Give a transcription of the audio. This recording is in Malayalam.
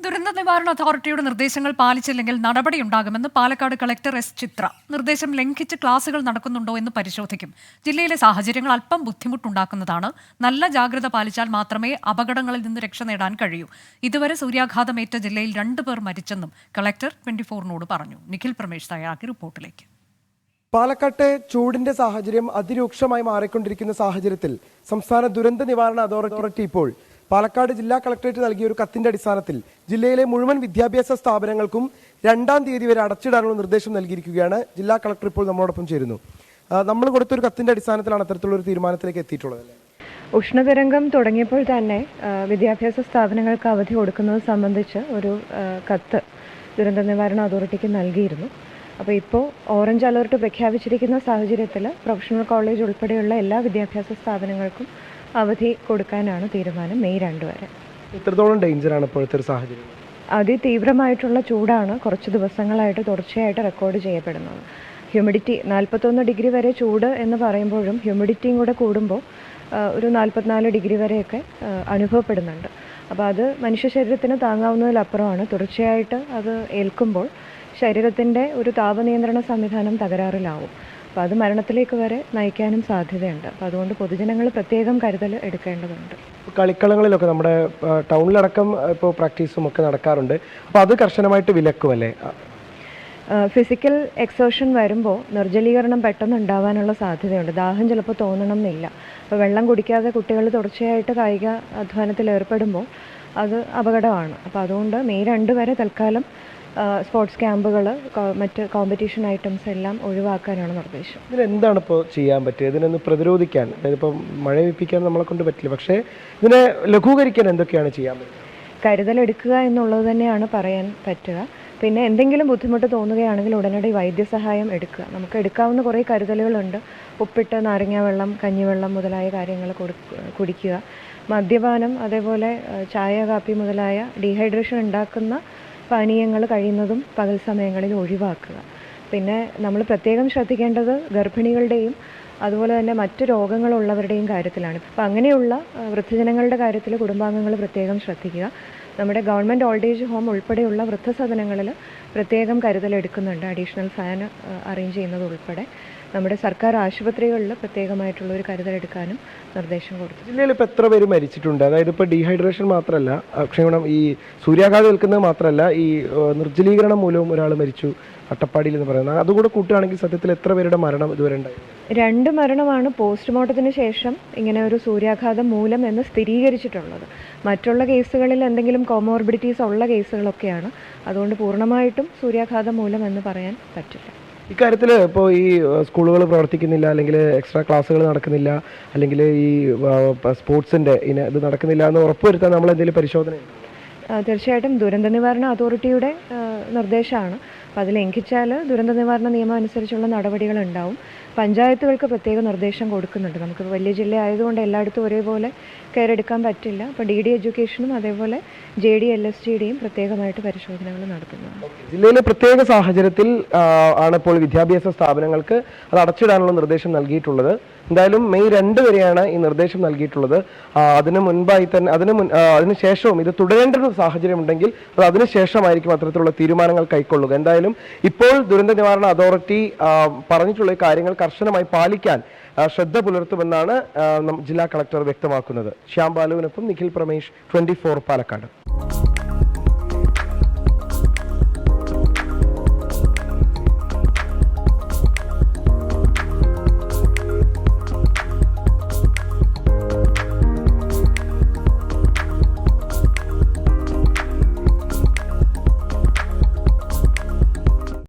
ദുരന്ത നിവാരണ അതോറിറ്റിയുടെ നിർദ്ദേശങ്ങൾ പാലിച്ചില്ലെങ്കിൽ നടപടിയുണ്ടാകുമെന്ന് പാലക്കാട് കളക്ടർ എസ് ചിത്ര. നിർദ്ദേശം ലംഘിച്ച് ക്ലാസുകൾ നടക്കുന്നുണ്ടോ എന്ന് പരിശോധിക്കും. ജില്ലയിലെ സാഹചര്യങ്ങൾ അല്പം ബുദ്ധിമുട്ടുണ്ടാക്കുന്നതാണ്. നല്ല ജാഗ്രത പാലിച്ചാൽ മാത്രമേ അപകടങ്ങളിൽ നിന്ന് രക്ഷ നേടാൻ കഴിയൂ. ഇതുവരെ സൂര്യാഘാതമേറ്റ ജില്ലയിൽ രണ്ടുപേർ മരിച്ചെന്നും കളക്ടർ ട്വന്റി ഫോറിനോട് പറഞ്ഞു. നിഖിൽ പ്രമേഷ് തയ്യാറാക്കി റിപ്പോർട്ടിലേക്ക്. പാലക്കാട്ടെ ചൂടിന്റെ സാഹചര്യം അതിരൂക്ഷമായി മാറിക്കൊണ്ടിരിക്കുന്ന സാഹചര്യത്തിൽ സംസ്ഥാന ദുരന്ത നിവാരണ അതോറിറ്റി ഇപ്പോൾ പാലക്കാട് ജില്ലാ കളക്ടറേറ്റ് നൽകിയ ഒരു കത്തിന്റെ അടിസ്ഥാനത്തിൽ ജില്ലയിലെ മുഴുവൻ വിദ്യാഭ്യാസ സ്ഥാപനങ്ങൾക്കും രണ്ടാം തീയതി വരെ അടച്ചിടാനുള്ള നിർദ്ദേശം നൽകിയിരിക്കുകയാണ് ജില്ലാ കളക്ടർ ഇപ്പോൾ നമ്മളോടൊപ്പം ചേരുന്നു. നമ്മൾ കൊടുത്തൊരു കത്തിന്റെ അടിസ്ഥാനത്തിലാണ് അത്തരത്തിലുള്ള ഒരു തീരുമാനത്തിലേക്ക് എത്തിയിട്ടുള്ളത് ഉഷ്ണതരംഗം തുടങ്ങിയപ്പോൾ തന്നെ വിദ്യാഭ്യാസ സ്ഥാപനങ്ങൾക്ക് അവധി കൊടുക്കുന്നത് സംബന്ധിച്ച് ഒരു കത്ത് ദുരന്ത നിവാരണ അതോറിറ്റിക്ക് നൽകിയിരുന്നു. അപ്പോൾ ഇപ്പോൾ ഓറഞ്ച് അലർട്ട് പ്രഖ്യാപിച്ചിരിക്കുന്ന സാഹചര്യത്തിൽ പ്രൊഫഷണൽ കോളേജ് ഉൾപ്പെടെയുള്ള എല്ലാ വിദ്യാഭ്യാസ സ്ഥാപനങ്ങൾക്കും അവധി കൊടുക്കാനാണ് തീരുമാനം മെയ് രണ്ട് വരെ. ഇത്രത്തോളം ഡേഞ്ചറാണ് ഇപ്പോഴത്തെ ഒരു സാഹചര്യം? അതിതീവ്രമായിട്ടുള്ള ചൂടാണ് കുറച്ച് ദിവസങ്ങളായിട്ട് തുടർച്ചയായിട്ട് റെക്കോർഡ് ചെയ്യപ്പെടുന്നത്. ഹ്യൂമിഡിറ്റി നാൽപ്പത്തൊന്ന് ഡിഗ്രി വരെ ചൂട് എന്ന് പറയുമ്പോഴും ഹ്യൂമിഡിറ്റിയും കൂടെ കൂടുമ്പോൾ ഒരു നാൽപ്പത്തിനാല് ഡിഗ്രി വരെയൊക്കെ അനുഭവപ്പെടുന്നുണ്ട്. അപ്പോൾ അത് മനുഷ്യ ശരീരത്തിന് താങ്ങാവുന്നതിലപ്പുറമാണ്. തുടർച്ചയായിട്ട് അത് ഏൽക്കുമ്പോൾ ശരീരത്തിന്റെ ഒരു താപനിയന്ത്രണ സംവിധാനം തകരാറിലാവും. അപ്പോൾ അത് മരണത്തിലേക്ക് വരെ നയിക്കാനും സാധ്യതയുണ്ട്. അപ്പോൾ അതുകൊണ്ട് പൊതുജനങ്ങൾ പ്രത്യേകം കരുതൽ എടുക്കേണ്ടതുണ്ട്. കളിക്കളങ്ങളിലൊക്കെ നമ്മുടെ ടൗണിലടക്കം ഇപ്പോൾ പ്രാക്ടീസും ഒക്കെ നടക്കാറുണ്ട്. അപ്പോൾ അത് കർശനമായിട്ട് വിലക്കുമല്ലേ ഫിസിക്കൽ എക്സേഷൻ വരുമ്പോൾ നിർജലീകരണം പെട്ടെന്ന് ഉണ്ടാവാനുള്ള സാധ്യതയുണ്ട്. ദാഹം ചിലപ്പോൾ തോന്നണം എന്നില്ല അപ്പോൾ വെള്ളം കുടിക്കാതെ കുട്ടികൾ തുടർച്ചയായിട്ട് കായിക അധ്വാനത്തിൽ ഏർപ്പെടുമ്പോൾ അത് അപകടമാണ്. അപ്പോൾ അതുകൊണ്ട് മെയ് രണ്ട് വരെ തൽക്കാലം സ്പോർട്സ് ക്യാമ്പുകൾ മറ്റ് കോമ്പറ്റീഷൻ ഐറ്റംസ് എല്ലാം ഒഴിവാക്കാനാണ് നിർദ്ദേശം. ഇതിനെന്താണ് ഇപ്പോൾ ചെയ്യാൻ പറ്റുക ഇതിനൊന്ന് പ്രതിരോധിക്കാൻ. അതായത് ഇപ്പം മഴയിപ്പിക്കാൻ നമ്മളെ കൊണ്ട് പറ്റില്ല. പക്ഷേ ഇതിനെ ലഘൂകരിക്കാൻ എന്തൊക്കെയാണ് ചെയ്യാൻ പറ്റുക? കരുതലെടുക്കുക എന്നുള്ളത് തന്നെയാണ് പറയാൻ പറ്റുക. പിന്നെ എന്തെങ്കിലും ബുദ്ധിമുട്ട് തോന്നുകയാണെങ്കിൽ ഉടനടി വൈദ്യസഹായം എടുക്കുക. നമുക്ക് എടുക്കാവുന്ന കുറേ കരുതലുകളുണ്ട്. ഉപ്പിട്ട് നാരങ്ങ വെള്ളം കഞ്ഞിവെള്ളം മുതലായ കാര്യങ്ങൾ കൊടു കുടിക്കുക. മദ്യപാനം അതേപോലെ ചായ കാപ്പി മുതലായ ഡീഹൈഡ്രേഷൻ ഉണ്ടാക്കുന്ന പാനീയങ്ങൾ കഴിയുന്നതും പകൽ സമയങ്ങളിൽ ഒഴിവാക്കുക. പിന്നെ നമ്മൾ പ്രത്യേകം ശ്രദ്ധിക്കേണ്ടത് ഗർഭിണികളുടെയും അതുപോലെ തന്നെ മറ്റ് രോഗങ്ങളുള്ളവരുടെയും കാര്യത്തിലാണ്. അപ്പം അങ്ങനെയുള്ള വൃദ്ധജനങ്ങളുടെ കാര്യത്തിൽ കുടുംബാംഗങ്ങൾ പ്രത്യേകം ശ്രദ്ധിക്കുക. നമ്മുടെ ഗവൺമെന്റ് ഓൾഡ് ഏജ് ഹോം ഉൾപ്പെടെയുള്ള വൃദ്ധസദനങ്ങളിൽ പ്രത്യേകം കരുതലെടുക്കുന്നുണ്ട് അഡീഷണൽ ഫാൻ അറേഞ്ച് ചെയ്യുന്നത് ഉൾപ്പെടെ. നമ്മുടെ സർക്കാർ ആശുപത്രികളിൽ പ്രത്യേകമായിട്ടുള്ള ഒരു കരുതലെടുക്കാനും നിർദ്ദേശം കൊടുത്തു. ജില്ലയിൽ ഇപ്പോൾ എത്ര പേര് മരിച്ചിട്ടുണ്ട്? അതായത് ഇപ്പോൾ ഡീഹൈഡ്രേഷൻ മാത്രമല്ല ക്ഷീണം ഈ സൂര്യാഘാതം ഏൽക്കുന്നത് മാത്രമല്ല ഈ നിർജലീകരണം മൂലവും ഒരാൾ മരിച്ചു അട്ടപ്പാടിയിൽ എന്ന് പറയുന്നത്. അതുകൂടെ കൂട്ടുകയാണെങ്കിൽ സത്യത്തിൽ എത്ര പേരുടെ മരണം ഇതുവരെ ഉണ്ടായി? രണ്ട് മരണമാണ് പോസ്റ്റ്മോർട്ടത്തിന് ശേഷം ഇങ്ങനെ ഒരു സൂര്യാഘാതം മൂലം എന്ന് സ്ഥിരീകരിച്ചിട്ടുള്ളത്. മറ്റുള്ള കേസുകളിൽ എന്തെങ്കിലും കോമോർബിഡിറ്റീസ് ഉള്ള കേസുകളൊക്കെയാണ്. അതുകൊണ്ട് പൂർണമായിട്ടും സൂര്യാഘാതം മൂലം എന്ന് പറയാൻ പറ്റില്ല. ഇക്കാര്യത്തിൽ ഇപ്പോൾ ഈ സ്കൂളുകൾ പ്രവർത്തിക്കുന്നില്ല അല്ലെങ്കിൽ എക്സ്ട്രാ ക്ലാസ്സുകൾ നടക്കുന്നില്ല അല്ലെങ്കിൽ ഈ സ്പോർട്സിന്റെ ഇന ഇത് നടക്കുന്നില്ല എന്ന് ഉറപ്പുവരുത്താൻ നമ്മൾ എന്തെങ്കിലും പരിശോധന തീർച്ചയായിട്ടും ദുരന്ത നിവാരണ അതോറിറ്റിയുടെ നിർദ്ദേശമാണ്. അപ്പോൾ അത് ലംഘിച്ചാൽ ദുരന്ത നിവാരണ നിയമം അനുസരിച്ചുള്ള നടപടികൾ ഉണ്ടാവും പഞ്ചായത്തുകൾക്ക് പ്രത്യേക നിർദ്ദേശം കൊടുക്കുന്നുണ്ട്. നമുക്ക് വലിയ ജില്ല ആയതുകൊണ്ട് എല്ലായിടത്തും ഒരേപോലെ കെയർ എടുക്കാൻ പറ്റില്ല. അപ്പോൾ ഡി ഡി എഡ്യൂക്കേഷനും അതേപോലെ ജെ ഡി എൽ എസ് ജിയുടെയും പ്രത്യേകമായിട്ട് പരിശോധനകൾ നടത്തുന്നു ജില്ലയിലെ പ്രത്യേക സാഹചര്യത്തിൽ ആണിപ്പോൾ വിദ്യാഭ്യാസ സ്ഥാപനങ്ങൾക്ക് അത് അടച്ചിടാനുള്ള നിർദ്ദേശം നൽകിയിട്ടുള്ളത്. എന്തായാലും മെയ് രണ്ട് വരെയാണ് ഈ നിർദ്ദേശം നൽകിയിട്ടുള്ളത്. അതിന് മുൻപായി തന്നെ അതിന് മുൻ അതിനുശേഷവും ശേഷവും ഇത് തുടരേണ്ട ഒരു സാഹചര്യം ഉണ്ടെങ്കിൽ അത് അതിനുശേഷമായിരിക്കും അത്തരത്തിലുള്ള തീരുമാനങ്ങൾ കൈക്കൊള്ളുക. എന്തായാലും ഇപ്പോൾ ദുരന്ത നിവാരണ അതോറിറ്റി പറഞ്ഞിട്ടുള്ള കാര്യങ്ങൾ കർശനമായി പാലിക്കാൻ ശ്രദ്ധ പുലർത്തുമെന്നാണ് ജില്ലാ കളക്ടർ വ്യക്തമാക്കുന്നത്. ശ്യാം ബാലുവിനൊപ്പം നിഖിൽ പ്രമേഷ് ട്വന്റി പാലക്കാട്.